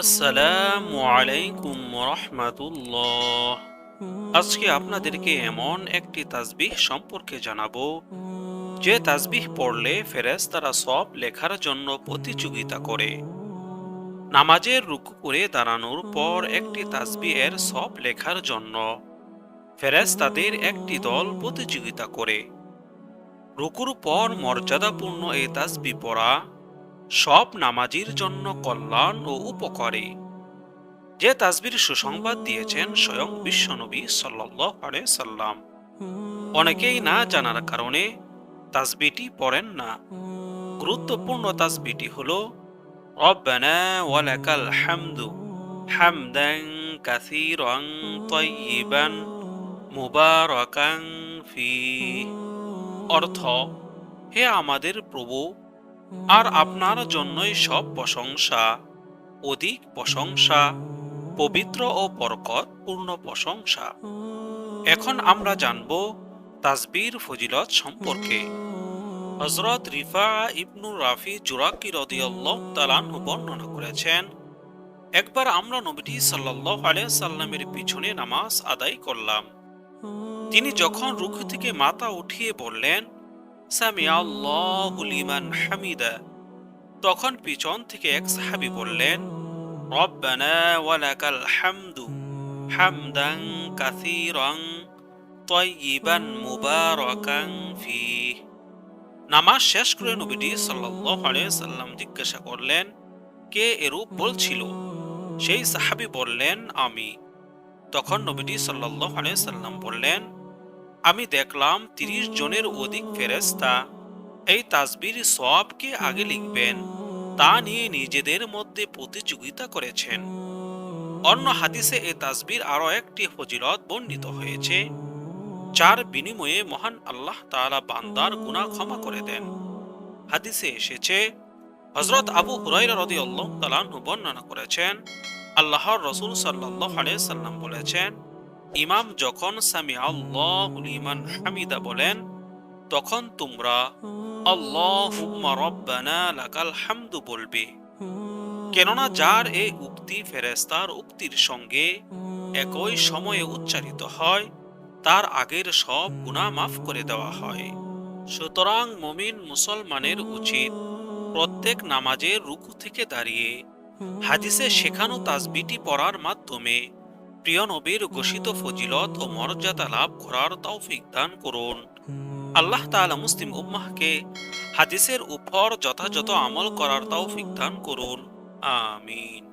আসসালামু আলাইকুম রহমাতুল্লাহ আজকে আপনাদেরকে এমন একটি তাসবিহ সম্পর্কে জানাব। যে তাসবিহ পড়লে ফেরেশতারা সব লেখার জন্য প্রতিযোগিতা করে। নামাজের রুকু করে দাঁড়ানোর পর একটি তাসবিহের সব লেখার জন্য ফেরেশতাদের একটি দল প্রতিযোগিতা করে। রুকুর পর মর্যাদাপূর্ণ এই তাসবি পড়া সব নামাজির জন্য কল্যাণ ও উপকারী। যে তাসবির সুসংবাদ দিয়েছেন স্বয়ং বিশ্বনবী সাল্লাহ সাল্লাম। অনেকেই না জানার কারণে তাসবিটি পড়েন না। গুরুত্বপূর্ণ তাসবিটি হল ফি অর্থ, হে আমাদের প্রভু আর আপনার জন্যই সব প্রশংসা, অধিক প্রশংসা, পবিত্র ও বরকত পূর্ণ প্রশংসা। এখন আমরা জানব তাজবির ফজিলত সম্পর্কে। হজরত রিফা ইবনু রাফি জুরাকি রদিয়াল্লাহ তালানহু বর্ণনা করেছেন, একবার আমরা নবীটি সাল্লাহ সাল্লামের পিছনে নামাজ আদায় করলাম। তিনি যখন রুখু থেকে মাথা উঠিয়ে বললেন লিমান হামিদা। তখন পিছন থেকে এক সাহাবি বললেন হামদু ফি নামাজ শেষ করে আলাইহি সাল্লাম জিজ্ঞাসা করলেন, কে এরূপ বলছিল? সেই সাহাবি বললেন, আমি। তখন নবীজি সাল্লাল্লাহু সাল্লাম বললেন আমি দেখলাম তিরিশ জনের অধিক ফেরেস্তা এই তাসবির সবকে আগে লিখবেন, তা নিয়ে নিজেদের মধ্যে প্রতিযোগিতা করেছেন। অন্য হাদিসে এ তাসবির আরও একটি ফজিলত বর্ণিত হয়েছে, যার বিনিময়ে মহান আল্লাহ তাআলা বান্দার গুনাহ ক্ষমা করে দেন। হাদিসে এসেছে হজরত আবু হুরাইরা রাদিয়াল্লাহু তাআলা বর্ণনা করেছেন, আল্লাহর রসুল সাল্লাল্লাহু আলাইহি সাল্লাম বলেছেন ইমাম যখন সামি আল্লাহ লিমান হামিদা বলেন, তখন তোমরা হামদু বলবে। কেননা যার এই উক্তি ফেরেস্তার উক্তির সঙ্গে একই সময়ে উচ্চারিত হয়, তার আগের সব গুনাহ মাফ করে দেওয়া হয়। সুতরাং মমিন মুসলমানের উচিত প্রত্যেক নামাজের রুকু থেকে দাঁড়িয়ে হাদিসে শেখানো তাজবিটি পড়ার মাধ্যমে প্রিয় নবীর ঘোষিত ফজিলত ও মর্যাদা লাভ করার তৌফিক দান করুন। আল্লাহ তাআলা মুসলিম উম্মাহকে হাদিসের উপর যথাযথ আমল করার তৌফিক দান করুন। আমিন।